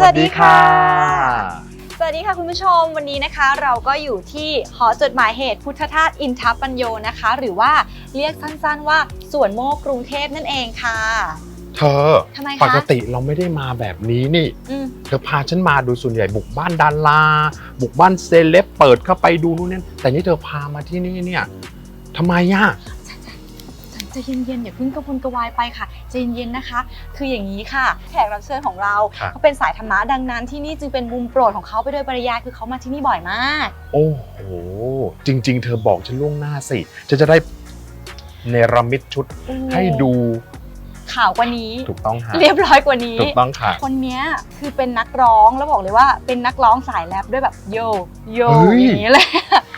สวัสดีค่ะ สวัสดีค่ะคุณผู้ชมวันนี้นะคะ เราก็อยู่ที่หอจดหมายเหตุพุทธทาสอินทปัญโยนะคะ หรือว่าเรียกสั้นๆว่าสวนโมกกรุงเทพนั่นเองค่ะ เธอทำไมคะ ปกติเราไม่ได้มาแบบนี้นี่ อืมเธอพาฉันมาดูส่วนใหญ่บุกบ้านดาราบุกบ้านเซเลบเปิดเข้าไปดูนู่นนี่แต่นี่เธอพามาที่นี่เนี่ยทำไมอะ ใจเย็นๆอย่าเพิ่งกระวนกระวายไปค่ะใจเย็นๆนะคะ คืออย่างนี้ค่ะ แขกรับเชิญของเราครับ เขาเป็นสายธรรมะดังนั้นที่นี่จึงเป็นมุมโปรดของเขาไปโดยปริยายคือเขามาที่นี่บ่อยมาก โอ้โห จริง ๆ เธอบอกฉันล่วงหน้าสิฉันจะได้เนรมิตชุดให้ดูข่าวกว่านี้ ถูกต้องค่ะเรียบร้อยกว่านี้ ถูกต้องค่ะ คนเนี้ยคือเป็นนักร้องแล้วบอกเลยว่าเป็นนักร้องสายแรปด้วยแบบโยโยเฮ้ย อย่างนี้เลย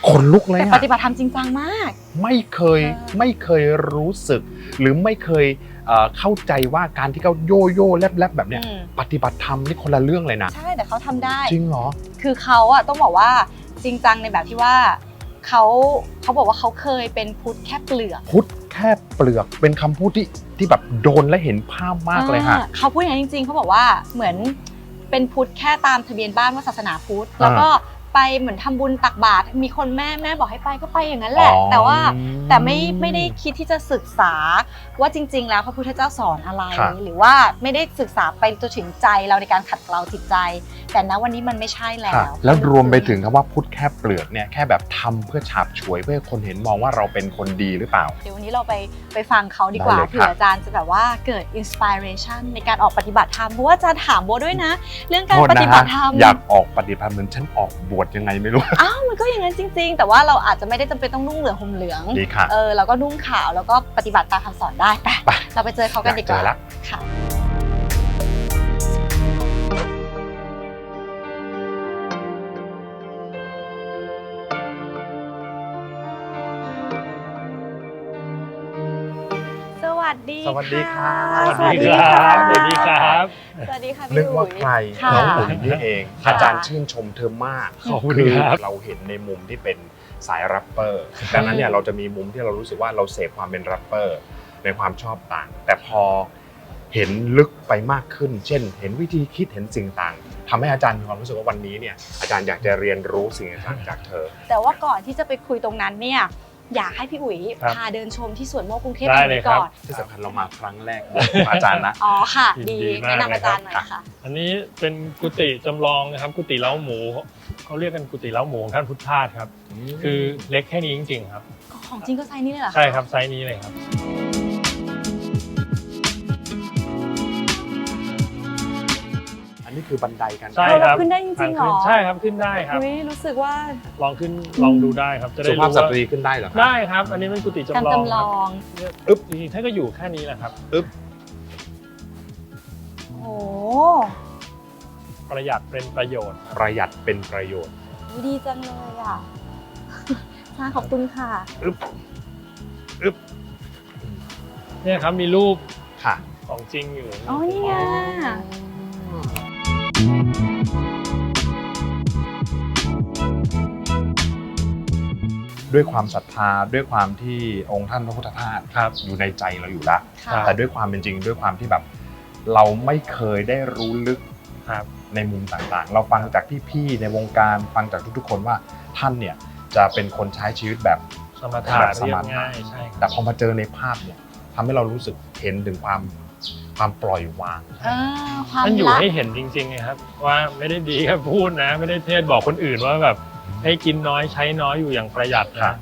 ขนลุกเลยแต่ปอะฏิบัติธรรมจริงจังมาก ไม่เคยเออ ไม่เคยรู้สึก หรือไม่เคยเอ่อเข้าใจว่าการที่เขาโยโย่แลบแลบๆแบบเนี้ยอืมปฏิบัติธรรมนี่คนละเรื่องเลยนะ ใช่แต่เขาทำได้ จริงเหรอ คือเขาอะต้องบอกว่าจริงจังในแบบที่ว่า เขาเขาบอกว่าเขาเคยเป็นพุทธแค่เปลือกพุทธแค่เปลือกเป็นคำพูดที่ที่แบบโดนและเห็นภาพมากเลยค่ะอ่าเขาพูดอย่างนั้นจริงๆเขาบอกว่าเหมือนเป็นพุทธแค่ตามทะเบียนบ้านว่าศาสนาพุทธ แล้วก็ ไปเหมือนทำบุญตักบาตรมีคนแม่แม่บอกให้ไปก็ไปอย่างนั้นแหละอ๋อแต่ว่าแต่ไม่ไม่ได้คิดที่จะศึกษาว่าจริง ๆ แล้วพระพุทธเจ้าสอนอะไรครับหรือว่าไม่ได้ศึกษาไปจนถึงใจเราในการขัดเกลาจิตใจ แต่ณวันนี้มันไม่ใช่แล้ค่ะวแล้วรวมไปถึงคำว่าพุทธแค่เปลือกเนี่ยแค่แบบทำเพื่อฉาบฉวยเพื่อให้คนเห็นมองว่าเราเป็นคนดีหรือเปล่า เดี๋ยววันนี้เราไปไปฟังเขาดีกว่าได้เลยครับเผื่ออาจารย์จะแบบว่าเกิดอินสปิเรชันในการออกปฏิบัติธรรมเพราะว่าอาจารย์ถามโบด้วยนะ เรื่องการโทษปนะฏิฮะบัติธรรมอยากออกปฏิบัติเหมือนฉันออกบวชยังไงไม่รู้ อ้าวมันก็อย่างนั้นจริง ๆ แต่ว่าเราอาจจะไม่ได้จำเป็นต้องนุ่งเหลืองห่มเหลือง ดีค่ะ เออเราก็นุ่งขาวแล้วก็ปฏิบัติตามคำสอนได้ไปไป เราไปเจอเขากันดีกว่าอยากเจอละ ค่ะ วัสดีสวัสดีค่ะสวัสดีครัค่ะบสวัสดีครับ สวัสดีค่ะพี่นึกว่าอุ๋ยใครค่ะน้องอุ๋ยนี่เองค่ะอาจารย์ชื่นชมเธอมากขอบคุณคือครับเราเห็นในมุมที่เป็นสายแรปเปอร์ดังนั้นเนี่ยเราจะมีมุมที่เรารู้สึกว่าเราเสพความเป็นแรปเปอร์ในความชอบต่าง แต่พอเห็นลึกไปมากขึ้น เช่น เห็นวิธีคิดเห็นสิ่งต่างทำให้อาจารย์มีความรู้สึกว่าวันนี้เนี่ยอาจารย์อยากจะเรียนรู้สิ่งต่างๆจากเธอ แต่ว่าก่อนที่จะไปคุยตรงนั้นเนี่ย อยากให้พี่อุ๋ยครับพาเดินชมที่สวนโมกกรุงเทพได้แห่งเลยนี้ครับ ก่อนที่สำคัญเรามาครั้งแรกบอกอาจารย์นะ อ๋อค่ะ ยินดีดีมากแนะนำเลยอาจารย์หน่อยครับค่ะ อันนี้เป็นกุฏิจำลองนะครับ กุฏิเล้าหมูเขาเรียกกันกุฏิเล้าหมูของท่านพุทธทาสครับ คือเล็กแค่นี้จริง ๆ ครับ ของจริงก็ไซส์นี้เลยเหรอคะ ใช่ครับไซส์นี้เลยครับ คือบันไดกัน ใช่เออครับขึ้นได้จริงๆเหรอ ใช่ครับขึ้นได้ครับ อุ๊ยรู้สึกว่าลองขึ้นลองดูได้ครับ จะได้สุภาพรู้สว่าตรีขึ้นได้เหรอครับ ได้ครับ อันนี้เป็นกุฏิการจำลองจำลครับองอึ๊บ จริงๆท่านก็อยู่แค่นี้แหละครับ โอ้โหประหยัดเป็นประโยชน์ ประหยัดเป็นประโยชน์ดีจังเลยอะอาจารย์ขอบคุณค่ะอึ๊บอึ๊บเนี่ยครับมีรูปค่ะ ของจริงอยู่อ๋อนี่ไง ด้วยความศรัทธาด้วยความที่องค์ท่านพระพุทธทาสครับอยู่ในใจเราอยู่แล้วค่ะ แต่ด้วยความเป็นจริงด้วยความที่แบบ เราไม่เคยได้รู้ลึกครับในมุมต่างๆ เราฟังจากพี่ๆในวงการฟังจากทุกๆ คนว่าท่านเนี่ยจะเป็นคนใช้ชีวิตแบบ สมถะแบบสเรียมบถะ ง่ายใช่คแต่รับพอมาเจอในภาพเนี่ยทำให้เรารู้สึกเห็นถึงความ ความปล่อยวางอ่าความมันอยู่รักให้เห็นจริงๆไงครับ ว่าไม่ได้ดีแค่พูดนะ ไม่ได้เทศบอกคนอื่นว่าแบบให้กินน้อยใช้น้อยอยู่อย่างประหยัดครันะบ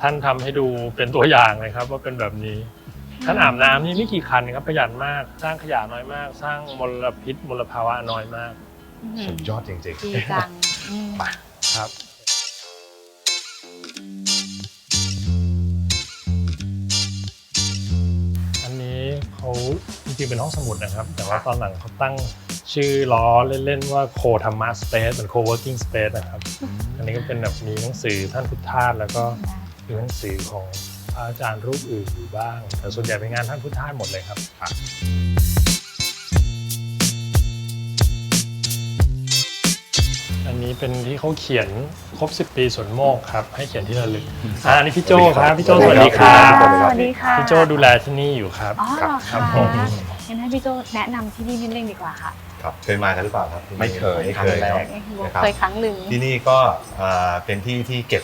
ท่านทำให้ดูเป็นตัวอย่างเลยครับ ว่าเป็นแบบนี้อท่านอาบน้ำนี่ไม่กี่คันครับประหยัดมาก สร้างขยะน้อยมาก สร้างมลพิษมลภาวะน้อยมากสุดยอดจริง ดีจังอืมครับ จริงๆเป็นห้องสมุดนะครับ แต่ว่าตอนหลังเขาตั้งชื่อล้อเล่นๆว่าโคธรรมะสเปซเป็นโคเวิร์กิ้งสเปซนะครับ อันนี้ก็เป็นแบบมีหนังสือท่านพุทธาสแล้วก็มีหนังสือของพระอาจารย์รูปอื่นอยู่บ้าง แต่ส่วนใหญ่เป็นงานท่านพุทธาสหมดเลยครับ นนี้เป็นที่เขาเขียนครบ 10 ปีสวนโมกครับ ให้เขียนที่ระลึกอ่าอันนี้พี่โจครับพี่โจสวัสดีครับสวัสดีค่ะพี่โจดูแลที่นี่อยู่ครับ อ๋อเหรอครัคะบผม งั้นให้พี่โจแนะนำที่นี่นิดนึงดีกว่าค่ะครับเคยมากันหรือเปล่าครับไม่เคยไม่เคยครั้งแรกเนาะนะครับ เคยครั้งหนึ่ง ที่นี่ก็เอ่อเป็นที่ที่เก็บ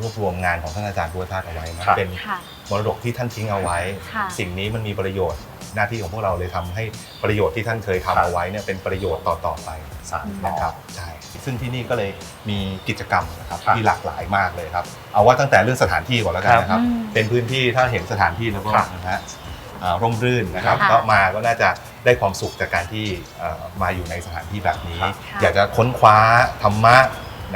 รวบรวมงานของท่านอาจารย์พุทธทาสเอาไว้นะครับ เป็นค่ะ มรดกที่ท่านทิ้งเอาไว้ ค่ะ สิ่งนี้มันมีประโยชน์หน้าที่ของพวกเราเลยทำให้ประโยชน์ที่ท่านเคยทำเอาไว้เนี่ยเป็นประโยชน์ต่อๆไปสารนะครับใช่ ซึ่งที่นี่ก็เลยมีกิจกรรมนะครับครับที่หลากหลายมากเลยครับ เอาว่าตั้งแต่เรื่องสถานที่ก่อนแล้วกันนะครับ อืมเป็นพื้นที่ถ้าเห็นสถานที่แล้วก็ครับนะฮะอ่าร่มรื่นนะครับค่ะก็มาก็น่าจะได้ความสุขจากการที่เอ่อมาอยู่ในสถานที่แบบนี้ค่ะอยากจะค้นคว้าธรรมะ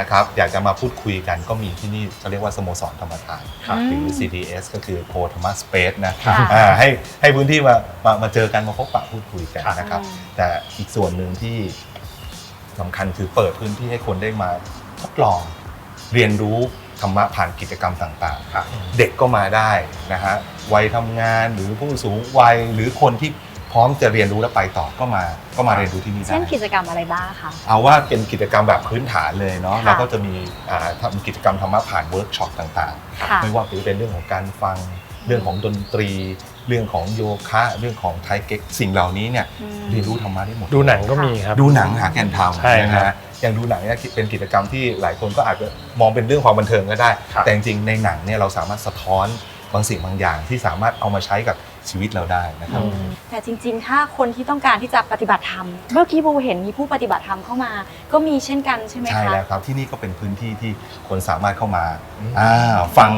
นะครับ อยากจะมาพูดคุยกันก็มีที่นี่เขาเรียกว่าสโมสรธรรมทานครับ หรือ CDS ก็คือโพธรรมสเปซนะค่ะอ่าให้ให้พื้นที่มามามาเจอกันมาพบปะพูดคุยกันนะครับอืมแต่อีกส่วนหนึ่งที่ สำคัญคือเปิดพื้นที่ให้คนได้มาทดลอง เรียนรู้ธรรมะผ่านกิจกรรมต่างๆ ครับ เด็กก็มาได้นะฮะวัยทำงานหรือผู้สูงวัยหรือคนที่พร้อมจะเรียนรู้และไปต่อก็มาก็มาเรียนรู้ที่นี่ได้ เช่นกิจกรรมอะไรบ้างคะ เอาว่าเป็นกิจกรรมแบบพื้นฐานเลยเนาะค่ะ เราก็จะมีอ่าทำกิจกรรมธรรมะผ่านเวิร์กช็อปต่างค่ะ ๆ ไม่ว่าจะเป็นเรื่องของการฟังเรื่องของดนตรี เรื่องของโยคะเรื่องของไทเก๊กสิ่งเหล่านี้เนี่ยอืม เรียนรู้ธรรมะได้หมด ดูหนังก็มีครับ ดูหนังหาแก่นทำใช่นะครับฮะอย่างดูหนังเนี่ยเป็นกิจกรรมที่หลายคนก็อาจจะมองเป็นเรื่องความบันเทิงก็ได้ ครับ แต่จริงๆในหนังเนี่ยเราสามารถสะท้อนบางสิ่งบางอย่างที่สามารถเอามาใช้กับชีวิตเราได้นะครับ แต่จริงๆ ถ้าคนที่ต้องการที่จะปฏิบัติธรรม เมื่อกี้โบเห็นมีผู้ปฏิบัติธรรมเข้ามา ก็มีเช่นกันใช่ไหมคะ ใช่แล้วครับที่นี่ก็เป็นพื้นที่ที่คนสามารถเข้ามาอืม อ่าฟัง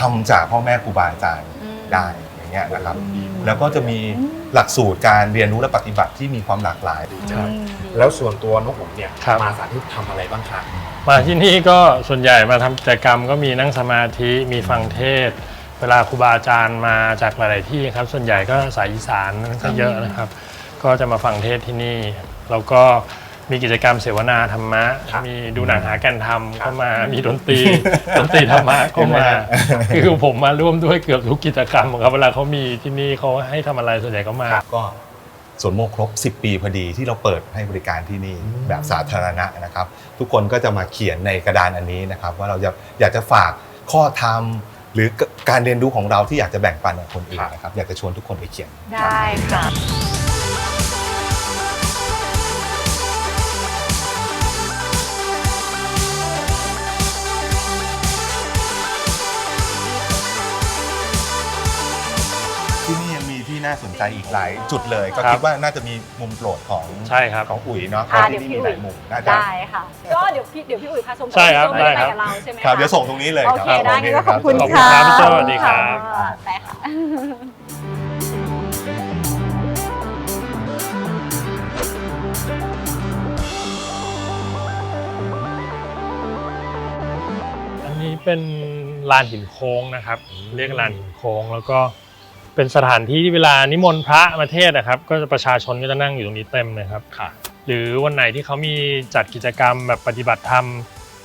ทำจากพ่อแม่ครูบาอาจารย์อืม ได้ อย่างเงี้ยนะครับอืมแล้วก็จะมีอืมหลักสูตรการเรียนรู้และปฏิบัติที่มีความหลากหลายครับอืมแล้วส่วนตัวนกหงส์เนี่ยครับ มาสาธิตทำอะไรบ้างครับ มาที่นี่ก็ส่วนใหญ่มาทำกิจกรรมก็มีนั่งสมาธิมีฟังเทศน์เวลาครูบาอาจารย์มาจากหลาย ๆ ที่ครับ ส่วนใหญ่ก็สายอีสานก็เยอะนะครับ ก็จะมาฟังเทศน์ที่นี่ แล้วก็ มีกิจกรรมเสวนาธรรมะ ครับมีดูหนังหาแก่นธรรมครับก็มา มีดนตรี ดนตรีธรรมะก็มา คือผมมาร่วมด้วยเกือบทุกกิจกรรมครับเวลาเขามีที่นี่เขาให้ทำอะไรส่วนใหญ่ก็มาก็สวนโมกครบ 10 ปีพอดีที่เราเปิดให้บริการที่นี่อืมแบบสาธารณะนะครับ ทุกคนก็จะมาเขียนในกระดานอันนี้นะครับ ว่าเราอยากอยากจะฝากข้อธรรมหรือการเรียนรู้ของเราที่อยากจะแบ่งปันกับคนอื่นนะครับอยากจะชวนทุกคนไปเขียน ได้ค่ะ น่าสนใจอีกหลายจุดเลย ก็ครับคิดว่าน่าจะมีมุมโปรดของใช่ครับ ของอุ๋ยเนาะเพอ่าราะเดี๋ยวที่พี่นี่มีอุ๋หยลายมุมน่าจะได้ค่ะ ก็เดี๋ยวพี่เดี๋ยวพี่อุ๋ยพาชมใช่ครับพี่โจ้ไม่ได้ไปครับ กับเราใช่ไหมะครับเดี๋ยวส่งตรงนี้เลยโอครับ เคได้งั้นก็ขอบคุณขอบค่ะครับพี่โจ้สวัสดีครับค่ะไปค่ะ อันนี้เป็นลานหินโค้งนะครับ เรียกลานหินโค้งแล้วก็ เป็นสถานที่ที่เวลานิมนต์พระมาเทศน์นะครับ ก็จะประชาชนก็จะนั่งอยู่ตรงนี้เต็มเลยครับ ค่ะ หรือวันไหนที่เขามีจัดกิจกรรมแบบปฏิบัติธรรม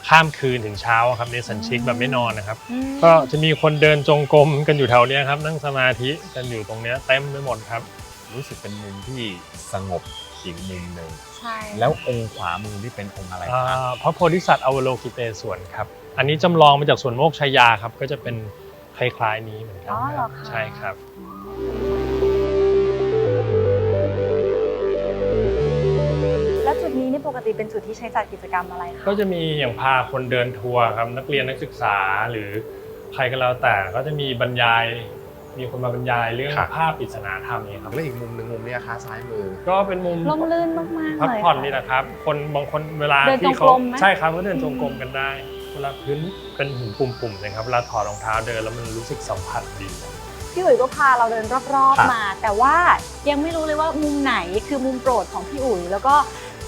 ข้ามคืนถึงเช้าอะครับในสันชิกแบบไม่นอนนะครับ อืมก็จะมีคนเดินจงกรมกันอยู่แถวเนี้ยครับ นั่งสมาธิกันอยู่ตรงเนี้ยเต็มไปหมดครับ รู้สึกเป็นมุมที่สงบอีกมุมหนึ่งใช่แล้วองค์ขวามือที่เป็นองค์อะไรคอ่รับาพระโพธิสัตว์อวโลกิเตศวนครับ อันนี้จำลองมาจากสวนโมกชายาครับ ก็จะเป็น คล้ายๆนี้เหมือนกัอ๋อเหรอครับคะ ใช่ครับ แล้วจุดนี้นี่ปกติเป็นจุดที่ใช้จัดกิจกรรมอะไรคะก็จะมีอย่างพาคนเดินทัวร์ครับนักเรียนนักศึกษาหรือใครก็แล้วแต่ก็จะมีบรรยาย มีคนมาบรรยายเรื่องครับ ภาพปริศนาธรรมเนี่ยครับแล้วอีกมุมหนึ่งมุมเนี้ยคะซ้ายมือ ก็เป็นมุมร่มรื่นมากๆพักเลยผ่อนค่ะนี่แหละครับ คนบางคนเวลาเดินที่เขาจงกรมไหม ใช่ครับก็เดินจงกรมกันได้ เวลาพื้นเป็นหินปุ่มๆนะครับเวลาถอดรองเท้าเดินแล้วมันรู้สึกสัมผัสดี พี่อุ๋ยก็พาเราเดินรอบครับๆมา แต่ว่ายังไม่รู้เลยว่ามุมไหนคือมุมโปรดของพี่อุ๋ยแล้วก็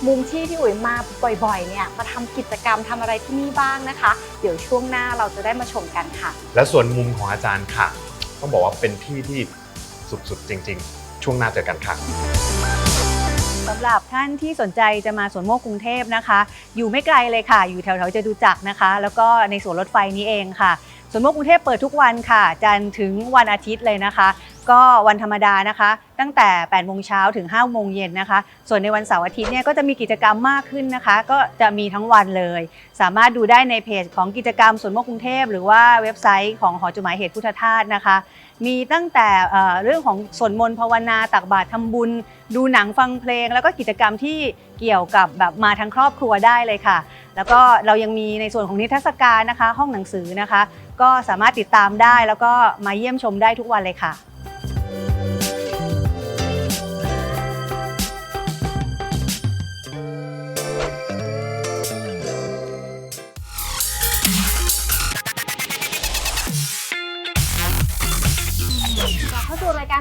มุมที่พี่อุ๋ยมาบ่อยๆ เนี่ยมาทำกิจกรรมทำอะไรที่นี่บ้างนะคะ เดี๋ยวช่วงหน้าเราจะได้มาชมกันค่ะ และส่วนมุมของอาจารย์ค่ะต้องบอกว่าเป็นที่ที่สุดๆจริง ๆ ช่วงหน้าเจอกันค่ะ สำหรับท่านที่สนใจจะมาสวนโมกกรุงเทพนะคะ อยู่ไม่ไกลเลยค่ะ อยู่แถวๆจะดูจักรนะคะ แล้วก็ในสวนรถไฟนี้เองค่ะสวนโมกกรุงเทพเปิดทุกวันค่ะ จันทร์ถึงวันอาทิตย์เลยนะคะ ก็วันธรรมดานะคะ ตั้งแต่8โมงเช้าถึง5โมงเย็นนะคะ ส่วนในวันเสาร์อาทิตย์เนี่ยก็จะมีกิจกรรมมากขึ้นนะคะ ก็จะมีทั้งวันเลย สามารถดูได้ในเพจของกิจกรรมสวนโมกกรุงเทพ หรือว่าเว็บไซต์ของหอจดหมายเหตุพุทธทาสนะคะ มีตั้งแต่เอ่อเรื่องของสวดมนต์ภาวนาตักบาตรทำบุญ ดูหนังฟังเพลง แล้วก็กิจกรรมที่เกี่ยวกับแบบมาทั้งครอบครัวได้เลยค่ะ แล้วก็เรายังมีในส่วนของนิทรรศการนะคะ ห้องหนังสือนะคะ ก็สามารถติดตามได้แล้วก็มาเยี่ยมชมได้ทุกวันเลยค่ะ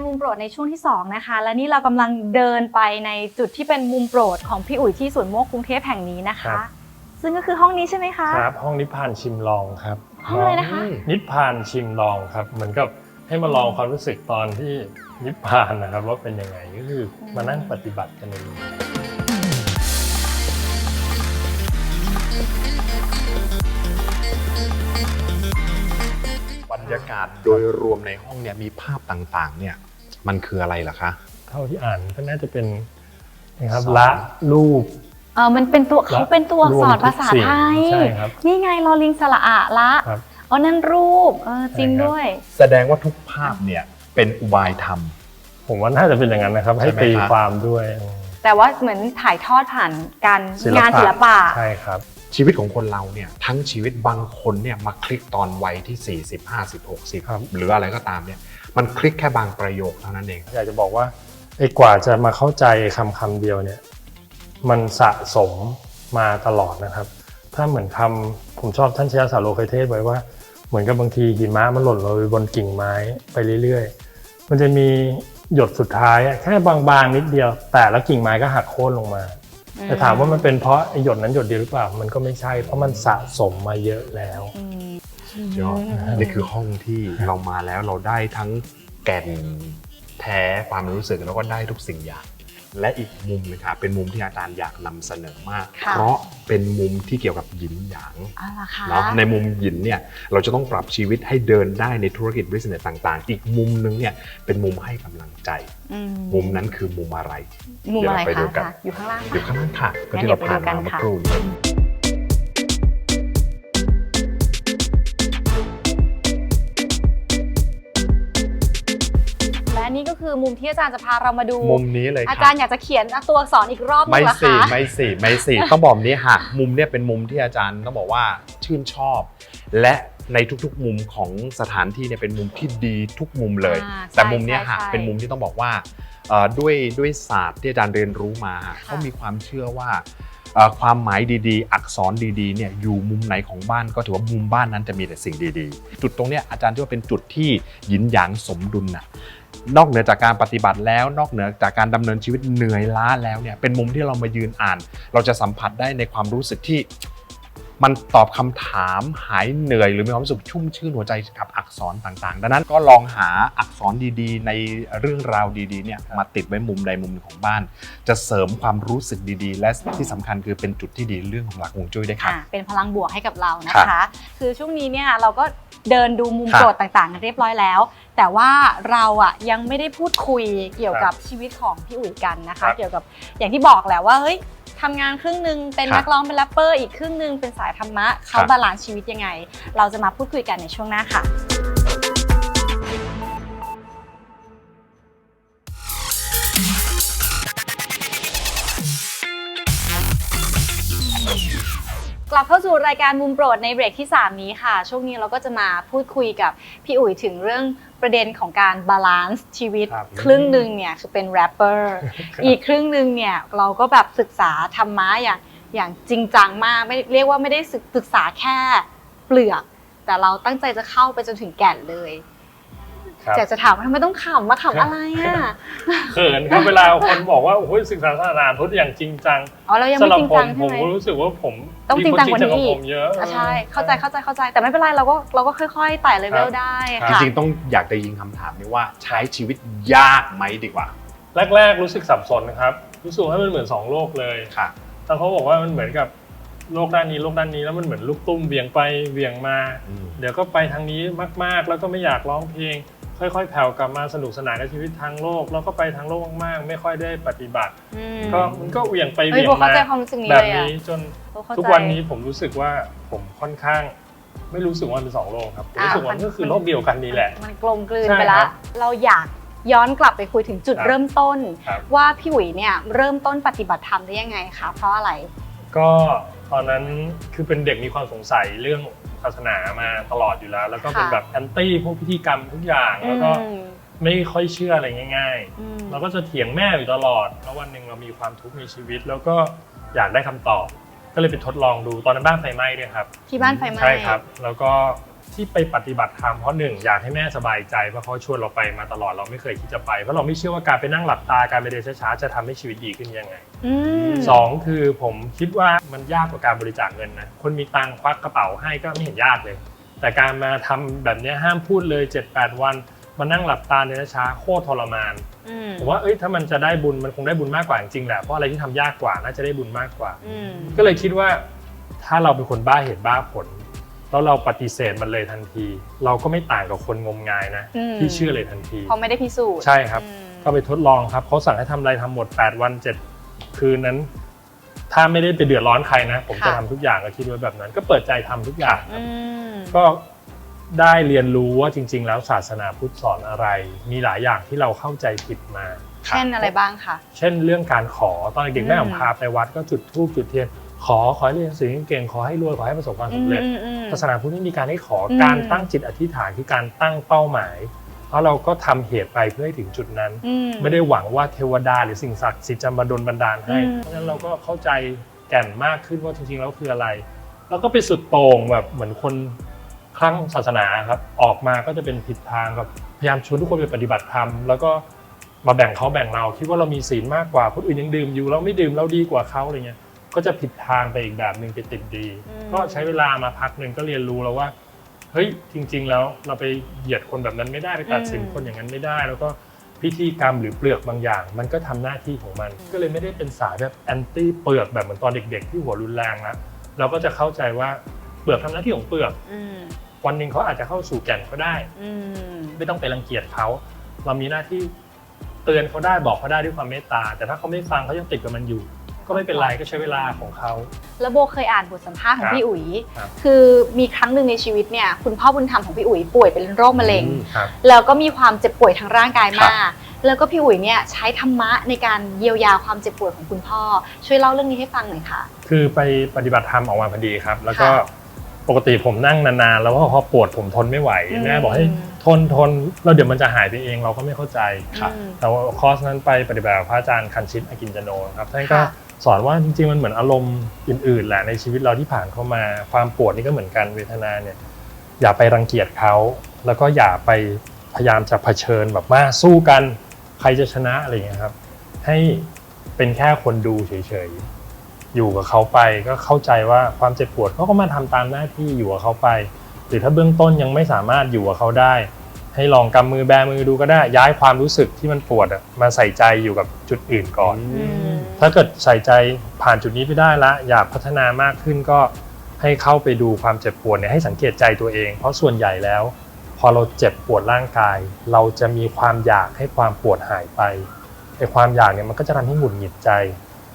มุมโปรดในช่วงที่ 2 นะคะ และนี่เรากำลังเดินไปในจุดที่เป็นมุมโปรดของพี่อุ๋ยที่สวนโมกกรุงเทพแห่งนี้นะครัคะบซึ่งก็คือห้องนี้ใช่ไหมคะครับ ห้องนิพพานชิมลองครับห้องอะไรนะคะ นิพพานชิมลองครับเหมือนกับให้มาลองความรู้สึกตอนที่นิพพานนะครับ ว่าเป็นยังไงก็คือมานั่งปฏิบัติกันในนี้บรรยากาศโดยรวมในห้องเนี่ยมีภาพต่างๆเนี่ย มันคืออะไรล่ะคะ เท่าที่อ่านก็น่าจะเป็นนะครับสอน ละรูป เออมันเป็นตัวเขาเป็นตัวอักษรภาษาไทยใช่ครับนี่ไงลอลิงสระอะละครับ อ๋อนั่นรูปเออจริงใช่ครับด้วย แสดงว่าทุกภาพเนี่ยเป็นอุบายธรรม ผมว่าน่าจะเป็นอย่างนั้นนะครับ ให้ใช่ไหมตีครับ ความด้วยแต่ว่าเหมือนถ่ายทอดผ่านการศิลปะงานศิลปะ ใช่ครับ ชีวิตของคนเราเนี่ยทั้งชีวิตบางคนเนี่ยมาคลิกตอนวัยที่ 40 50 ครับ 60 หรืออะไรก็ตามเนี่ย มันคลิกแค่บางประโยคเท่านั้นเอง อยากจะบอกว่าไอ้กว่าจะมาเข้าใจคำคำเดียวเนี่ยมันสะสมมาตลอดนะครับ ถ้าเหมือนคำผมชอบท่านเชียสาโลเคยเทศไว้ว่า เหมือนกับบางทีหิมะมันหล่นลงไปบนกิ่งไม้ไปเรื่อยๆ มันจะมีหยดสุดท้ายอะแค่บางๆนิดเดียว แต่แล้วกิ่งไม้ก็หักโค่นลงมาแต่ถามว่ามันเป็นเพราะไอ้หยดนั้นหยดเดียวหรือเปล่า มันก็ไม่ใช่เพราะมันสะสมมาเยอะแล้ว ยอดนี่คือห้องที่เรามาแล้วเราได้ทั้งแก่นแท้ความรู้สึกแล้วก็ได้ทุกสิ่งอย่าง และอีกมุมนะครับเป็นมุมที่อาจารย์อยากนำเสนอมากค่ะเพราะเป็นมุมที่เกี่ยวกับหยินหยางเอาล่ะค่ะเนาะในมุมหยินเนี่ยเราจะต้องปรับชีวิตให้เดินได้ในธุรกิจบิสเนสต่างๆ อีกมุมนึงเนี่ยเป็นมุมให้กำลังใจอืมุมนั้นคือมุมอะไรมุมอะไรเดี๋ยวเราไปดูคะกันค่ะอยู่ข้างล่างอยู่ค่ะข้างล่างค่ะก็งั้นที่เราผ่านเดี๋ยวไปดูกันมาเมื่อค่ะครู่นี้ นี่ก็คือมุมที่อาจารย์จะพาเรามาดู มุมนี้เลยอาค่ะจารย์อยากจะเขียนตัวอักษรอีกรอบนึไม่งเหรอสิคะ ไม่สิไม่สิต้องบอกนี้ค่ะมุมเนี่ยเป็นมุมที่อาจารย์ต้องบอกว่าชื่นชอบ และในทุกๆมุมของสถานที่เนี่ยเป็นมุมที่ดีทุกมุมเลย อ่าแต่ใช่มุมเนี้ยค่ะใช่เป็นมุมที่ต้องบอกว่าเอ่อด้วยด้วยศาสตร์ที่อาจารย์เรียนรู้มาเขามีความเชื่อว่าเอ่อความหมายดีๆ อักษรดีๆเนี่ยอยู่มุมไหนของบ้านก็ถือว่ามุมบ้านนั้นจะมีแต่สิ่งดีๆ จุดตรงเนี้ยอาจารย์ที่ว่าเป็นจุดที่หยินหยางสมดุลน่ะ นอกเหนือจากการปฏิบัติแล้ว นอกเหนือจากการดำเนินชีวิตเหนื่อยล้าแล้วเนี่ยเป็นมุมที่เรามายืนอ่าน เราจะสัมผัสได้ในความรู้สึกที่ มันตอบคำถามหายเหนื่อย หรือมีความรู้สึกชุ่มชื่นหัวใจกับอักษรต่างๆ ดังนั้นก็ลองหาอักษรดีๆ ในเรื่องราวดีๆเนี่ยมาติดไว้มุมใดมุมหนึ่งของบ้าน จะเสริมความรู้สึกดีๆ และที่สำคัญคือเป็นจุดที่ดีเรื่องของหลักฮวงจุ้ยได้วยครับอะเป็นพลังบวกให้กับเรานะครัคะบคือช่วงนี้เนี่ยเราก็เดินดูมุมครับโจทย์ต่างๆกันเรียบร้อยแล้ว แต่ว่าเราอะยังไม่ได้พูดคุยเกี่ยวกับชีวิตของพี่อุ๋ยกันนะครัคะบเกี่ยวกับอย่างที่บอกแหละว่าเฮ้ย ทำงานครึ่งหนึ่งเป็นครับนักร้องเป็นแรปเปอร์อีกครึ่งหนึ่งเป็นสายธรรมะเขาครับบาลานซ์ชีวิตยังไง เราจะมาพูดคุยกันในช่วงหน้าค่ะ ลับเข้าสู่รายการมุมโปรดในเบรกที่ 3 นี้ค่ะ ช่วงนี้เราก็จะมาพูดคุยกับพี่อุ๋ยถึงเรื่องประเด็นของการบาลานซ์ชีวิต ครับครึ่งหนึ่งเนี่ยคือเป็นแรปเปอร์อีกครึ่งหนึ่งเนี่ยเราก็แบบศึกษาธรรมะอย่างอย่างจริงจังมากไม่เรียกว่าไม่ได้ศึกศึกษาแค่เปลือก แต่เราตั้งใจจะเข้าไปจนถึงแก่นเลยครับ อยากจะถามว่าทำไมต้องขำมาขำอะไรอะเขินครับเวลาคนบอกว่าโอ้ยศึกษาศาสนาพุทธอย่างจริงจังอ๋อเรายังสำไม่หรับจริงผจัมงผใช่มไหมก็รู้สึกว่าผมต้องจริงจังกว่านี้มีคอีกผมเยอะอะใช่เข้าใจเข้าใจเข้าใจ แต่ไม่เป็นไรเราก็เราก็ค่อยๆไต่เลเวลได้จค่ะริงๆต้องอยากจะยิงคำถามนี้ว่าใช้ชีวิตยากไหมดีกว่า แรก ๆ รู้สึกสับสนนะครับรู้สึกว่ามันเหมือนสองโลกเลยค่ะแต่เขาบอกว่ามันเหมือนกับโลกด้านนี้โลกด้านนี้แล้วมันเหมือนลูกตุ้มเบี่ยงไปเบี่ยงมา เดี๋ยวก็ไปทางนี้มาก ๆ แล้วก็ไม่อยากร้องเพลง ค่อยๆ แผ่วกลับมาสนุกสนานกับชีวิตทางโลก แล้วก็ไปทางโลกมากๆ ไม่ค่อยได้ปฏิบัติ อืม ก็มันก็เหวี่ยงไปเฮ้ยเหวี่ยงโบเข้ามาใจความรู้สึกนี้แบบเลยอะนี้จนโบเข้าใจ ทุกวันนี้ผมรู้สึกว่าผมค่อนข้าง ไม่รู้สึกว่ามันเป็นสองโลกครับผมรู้สึกว่าอะมันก็คือโลกเดียวกันนี่แหละ มันกลมกลืนใช่ไปละครับเราอยากย้อนกลับไปคุยถึงจุดครับเริ่มต้น ครับ ว่าพี่อุ๋ยเนี่ยเริ่มต้นปฏิบัติธรรมได้ยังไงคะเพราะอะไร ก็ตอนนั้นคือเป็นเด็กมีความสงสัยเรื่องศาสนามาตลอดอยู่แล้ว แล้วก็เป็นค่ะ แบบแอนตี้พวกพิธีกรรมทุกอย่างแล้วก็อืมไม่ค่อยเชื่ออะไรง่าย อืม ๆ เราก็จะเถียงแม่อยู่ตลอด แล้ววันหนึ่งเรามีความทุกข์ในชีวิต แล้วก็อยากได้คำตอบ ก็เลยไปทดลองดูตอนนั้นบ้านไฟไหม้ด้วยครับ ที่บ้านไฟไหม้ ใช่ครับ แล้วก็ ที่ไปปฏิบัติธรรมเพราะหนึ่งอยากให้แม่สบายใจเพราะเขาชวนเราไปมาตลอดเราไม่เคยคิดจะไป เพราะเราไม่เชื่อว่าการไปนั่งหลับตาการไปเดินช้าๆจะทำให้ชีวิตดีขึ้นยังไงอืมสองคือผมคิดว่ามันยากกว่าการบริจาคเงินนะคนมีตังค์ควักกระเป๋าให้ก็ไม่เห็นยากเลย แต่การมาทำแบบเนี้ยห้ามพูดเลย 7-8 วันมานั่งหลับตาเดินช้าๆโคตรทรมานอืมผมว่าเอ้ยถ้ามันจะได้บุญมันคงได้บุญมากกว่าจริงๆแหละเพราะอะไรที่ทำยากกว่าน่าจะได้บุญมากกว่าอืมก็เลยคิดว่าถ้าเราเป็นคนบ้าเหตุบ้าผล แล้วเราปฏิเสธมันเลยทันที เราก็ไม่ต่างกับคนงมงายนะ อืม ที่เชื่อเลยทันที เพราะไม่ได้พิสูจน์ใช่ครับ อืมก็ไปทดลองครับเขาสั่งให้ทำอะไรทำหมด 8 วัน 7 คืนนั้น ถ้าไม่ได้ไปเดือดร้อนใครนะ ผมจะค่ะทำทุกอย่างก็คิดไว้แบบนั้น ก็เปิดใจทำทุกอย่างคอืรับม ก็ได้เรียนรู้ว่าจริง ๆ แล้วศาสนาพุทธสอนอะไร มีหลายอย่างที่เราเข้าใจผิดมา เช่นอะไรบ้างคะ เช่นเรื่องการขอตอนเด็กอืม ๆแม่ผมพาไปวัดก็จุดธูปจุดเทียน ขอขอให้เรียนหนังสือเก่งๆขอให้รวยขอให้ประสบความสำเร็จอืมอืมศาสนาพุทธไม่มีการให้ขออมการตั้งจิตอธิษฐานคือการตั้งเป้าหมายแล้วเราก็ทำเหตุไปเพื่อให้ถึงจุดนั้นอืมไม่ได้หวังว่าเทวดาหรือสิ่งศักดิ์สิทธิ์จะมาดลบันดาลให้อืมเพราะฉะนั้นเราก็เข้าใจแก่นมากขึ้นว่าจริงๆแล้วคืออะไร แล้วก็ไปสุดโต่งแบบเหมือนคนคลั่งศาสนาครับออกมาก็จะเป็นผิดทางครับพยายามชวนทุกคนไปปฏิบัติธรรมแล้วก็มาแบ่งเขาแบ่งเราคิดว่าเรามีศีลมากกว่าคนอื่นยังดื่มอยู่เราไม่ดื่มเราดีกว่าเขาอะไรเงี้ย ก็จะผิดทางไปอีกแบบหนึ่งไปติดดี อืม ก็ใช้เวลามาพักหนึ่งก็เรียนรู้แล้วว่าเฮ้ยจริง ๆ แล้วเราไปเหยียดคนแบบนั้นไม่ได้ไปตัดสินคนอย่างนั้นไม่ได้ แล้วก็พิธีกรรมหรือเปลือกบางอย่าง มันก็ทำหน้าที่ของมัน ก็เลยไม่ได้เป็นสายแบบแอนตี้เปลือกแบบเหมือนตอนเด็ก ๆ ที่หัวรุนแรงนะเราก็จะเข้าใจว่าเปลือกทำหน้าที่ของเปลือก อืมวันหนึ่งเขาอาจจะเข้าสู่แก่นก็ได้ อืม ไม่ต้องไปรังเกียจเขาเรามีหน้าที่เตือนเขาได้บอกเขาได้ด้วยความเมตตา แต่ถ้าเขาไม่ฟังเขายังติดกับมันอยู่ ก็ไม่เป็นไรก็ใช้เวลาของเขา แล้วโบเคยอ่านบทสัมภาษณ์ของครับพี่อุ๋ย ครับคือมีครั้งหนึ่งในชีวิตเนี่ยคุณพ่อบุญธรรมของพี่อุ๋ยป่วยเป็นโรคมะเร็งครับแล้วก็มีความเจ็บป่วยทางร่างกายมาก แล้วก็พี่อุ๋ยเนี่ยใช้ธรรมะในการเยียวยาความเจ็บป่วยของคุณพ่อ ช่วยเล่าเรื่องนี้ให้ฟังหน่อยค่ะ คือไปปฏิบัติธรรมออกมาพอดีครับ แล้วก็ค่ะปกติผมนั่งนานๆ แล้วก็พอปวดผมทนไม่ไหวอืมแม่บอกให้ทนทนแล้วเดี๋ยวมันจะหายไปเองเราก็ไม่เข้าใจครับแต่ว่าคอร์สนั้นไปปฏิบัติกับพระอาจารย์คันชิตอากินจโนครับท่านก็ค่ะ สอนว่าจริงๆมันเหมือนอารมณ์อื่นๆแหละในชีวิตเราที่ผ่านเข้ามาความปวดนี่ก็เหมือนกันเวทนาเนี่ยอย่าไปรังเกียจเขา แล้วก็อย่าไปพยายามจะเผชิญแบบว่าสู้กันใครจะชนะอะไรอย่างเงี้ยครับ ให้เป็นแค่คนดูเฉยๆอยู่กับเขาไปก็เข้าใจว่าความเจ็บปวดเขาก็มาทำตามหน้าที่อยู่กับเขาไป หรือถ้าเบื้องต้นยังไม่สามารถอยู่กับเขาได้ ให้ลองกำมือแบมือดูก็ได้ ย้ายความรู้สึกที่มันปวดอะมาใส่ใจอยู่กับจุดอื่นก่อนอืมถ้าเกิดใส่ใจผ่านจุดนี้ไปได้ละ อยากพัฒนามากขึ้นก็ให้เข้าไปดูความเจ็บปวดเนี่ยให้สังเกตใจตัวเอง เพราะส่วนใหญ่แล้ว พอเราเจ็บปวดร่างกาย เราจะมีความอยากให้ความปวดหายไปไอ้ความอยากเนี่ยมันก็จะทำให้หงุดหงิดใจ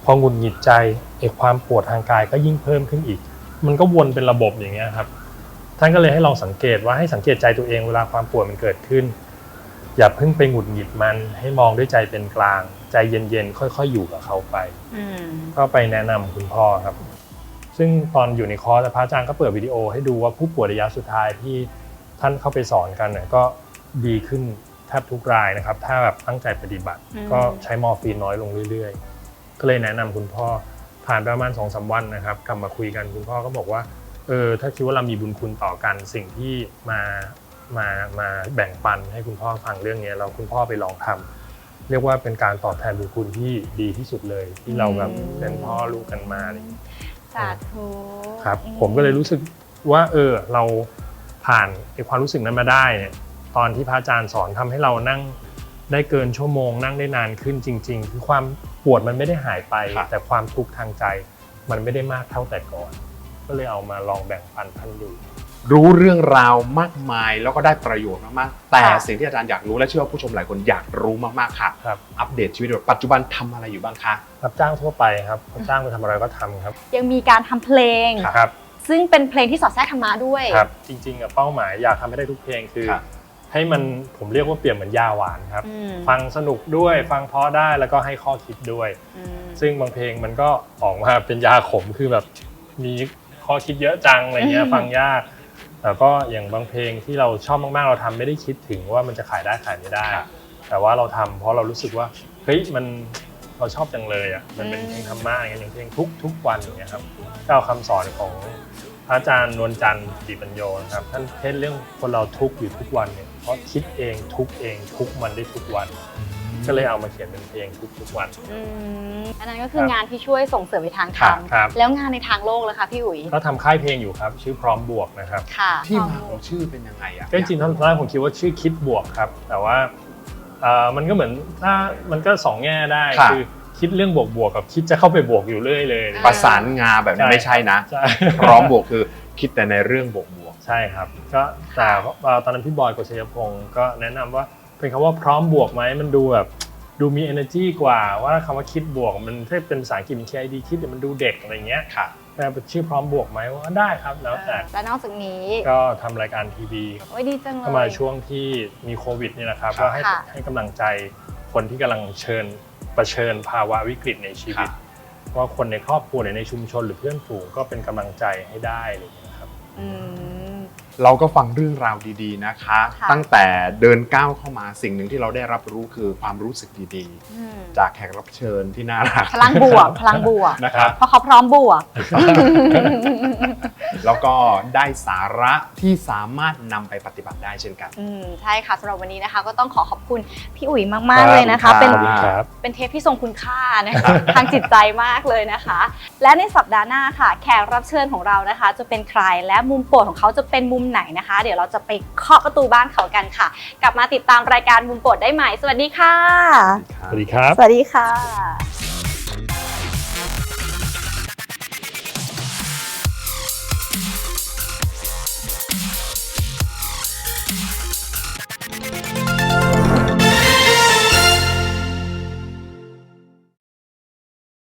พอหงุดหงิดใจไอ้ความปวดทางกายก็ยิ่งเพิ่มขึ้นอีก มันก็วนเป็นระบบอย่างเงี้ยครับ ท่านก็เลยให้ลองสังเกตว่าให้สังเกตใจตัวเองเวลาความปวดมันเกิดขึ้น อย่าเพิ่งไปหงุดหงิดมันให้มองด้วยใจเป็นกลาง ใจเย็นๆค่อยๆอยู่กับเขาไปอืมก็ไปแนะนำคุณพ่อครับ ซึ่งตอนอยู่ในคอร์สพระอาจารย์ก็เปิดวิดีโอ ให้ดูว่าผู้ป่วยระยะสุดท้ายที่ท่านเข้าไปสอนกันเนี่ยก็ดีขึ้นแทบทุกรายนะครับ ถ้าแบบตั้งใจปฏิบัติอืมก็ใช้มอร์ฟีนน้อยลงเรื่อย ๆ ก็เลยแนะนำคุณพ่อผ่านไปประมาณสองสามวันนะครับ กลับมาคุยกันคุณพ่อก็บอกว่า เออถ้าคิดว่าเรามีบุญคุณต่อกันสิ่งที่มามามาแบ่งปันให้คุณพ่อฟังเรื่องนี้แล้วคุณพ่อไปลองทำเรียกว่าเป็นการตอบแทนบุญคุณที่ดีที่สุดเลย ที่เราแบบอืมเป็นพ่อลูกกันมาอะไรอย่างนี้สาธุครับอืผมก็เลยรู้สึกว่าเออเราผ่านไอ้ความรู้สึกนั้นมาได้เนี่ยตอนที่พระอาจารย์สอนทำให้เรานั่งได้เกินชั่วโมง นั่งได้นานขึ้นจริง ๆ คือความปวดมันไม่ได้หายไป ครับ แต่ความทุกข์ทางใจมันไม่ได้มากเท่าแต่ก่อน ก็เลยเอามาลองแบ่งปันท่านดู รู้เรื่องราวมากมายแล้วก็ได้ประโยชน์มากๆแต่สิ่งที่อาจารย์อยากรู้และเชื่อว่าผู้ชมหลายคนอยากรู้มากๆค่ะ ครับ อัปเดตชีวิตแบบปัจจุบันทำอะไรอยู่บ้างคะ รับจ้างทั่วไปครับรับจ้างไปทำอะไรก็ทำครับยังมีการทำเพลง ครับ ซึ่งเป็นเพลงที่สอดแทรกธรรมะด้วย ครับ จริงๆอะเป้าหมายอยากทำให้ได้ทุกเพลงคือ ครับ ให้มันผมเรียกว่าเปรียบเหมือนยาหวานครับ อืมฟังสนุกด้วยฟังเพราะได้แล้วก็ให้ข้อคิดด้วย อืมซึ่งบางเพลงมันก็ออกมาเป็นยาขมคือแบบมี ข้อคิดเยอะจังอะไรเงี้อืยมฟังยากแต่ก็อย่างบางเพลงที่เราชอบมากๆ เราทำไม่ได้คิดถึงว่ามันจะขายได้ขายไม่ได้ครับแต่ว่าเราทำเพราะเรารู้สึกว่าเฮ้ยมันเราชอบจังเลยอะมันเป็นเพลงธรรมะอย่างเงี้ยอย่างเพลงทุกทุกวันอย่างเงี้ยครับก็เอาคำสอนของพระอาจารย์นวลจันทร์ดิปัญโยนะครับท่านเทศน์เรื่องคนเราทุกข์อยู่ทุกวันเนี่ยเพราะคิดเองทุกข์เองทุกข์มันได้ทุกวัน ก็เลยเอามาเขียนเป็นเพลงทุกทุกๆวัน อืมอันนั้นก็คือครับงานที่ช่วยส่งเสริมในทางธรรมครับ แล้วงานในทางโลกล่ะคะพี่อุ๋ยก็ทำค่ายเพลงอยู่ครับ ชื่อพร้อมบวกนะครับ ค่ะที่มาของชื่อเป็นยังไงอะก็จริงๆตอนแรกผมคิดว่าชื่อคิดบวกครับ แต่ว่าเอ่อมันก็เหมือนถ้ามันก็สองแง่ได้ค่ะ คือคิดเรื่องบวกบวกๆกับคิดจะเข้าไปบวกอยู่เรื่อยเลยอ่าประสานงาแบบนี้ใช่ไม่ใช่นะ ใช่ พร้อมบวกคือคิดแต่ในเรื่องบวกบวก ใช่ครับก็แต่เอ่อตอนนั้นพี่บอยกฤษยพงศ์ก็แนะนำว่า เป็นคำว่าพร้อมบวกไหมมันดูแบบดูมี energy กว่าว่าคำว่าคิดบวก มันถ้าเป็นภาษาอังกฤษมัน KID คิดเดี๋ยวมันดูเด็กอะไรเงี้ยค่ะแต่เป็นชื่อพร้อมบวกไหมว่าได้ครับแล้วแต่และนอกจากนี้ก็ทำรายการทีวีโอ้ยดีจังเลยก็มาช่วงที่มีโควิดนี่นะครับครับก็ให้ค่ะให้กำลังใจคนที่กำลังเชิญเผชิญภาวะวิกฤตในชีวิต ว่าคนในครอบครัวหรือในชุมชนหรือเพื่อนฝูงก็เป็นกำลังใจให้ได้อะไรอย่างเงี้ยครับอืม เราก็ฟังเรื่องราวดีๆนะคะ ค่ะ ตั้งแต่เดินก้าวเข้ามาสิ่งหนึ่งที่เราได้รับรู้คือความรู้สึกดีอืมๆ จากแขกรับเชิญที่น่ารักพลังบวก พลังบวก นะครับ เพราะเขาพร้อมบวก แล้วก็ได้สาระที่สามารถนำไปปฏิบัติได้เช่นกัน อืมใช่ค่ะสำหรับวันนี้นะคะ ก็ต้องขอขอบคุณพี่อุ๋ยมากๆเลยนะคะครับเป็น ขอบคุณครับ เป็นเทปที่ทรงคุณค่านะคะ ทางจิตใจมากเลยนะคะ และในสัปดาห์หน้าค่ะ แขกรับเชิญของเรานะคะ จะเป็นใครและมุมโปรดของเขาจะเป็นมุมไหนนะคะ เดี๋ยวเราจะไปเคาะประตูบ้านเขากันค่ะ กลับมาติดตามรายการมุมโปรดได้ใหม่ สวัสดีค่ะ สวัสดีครับ สวัสดีค่ะ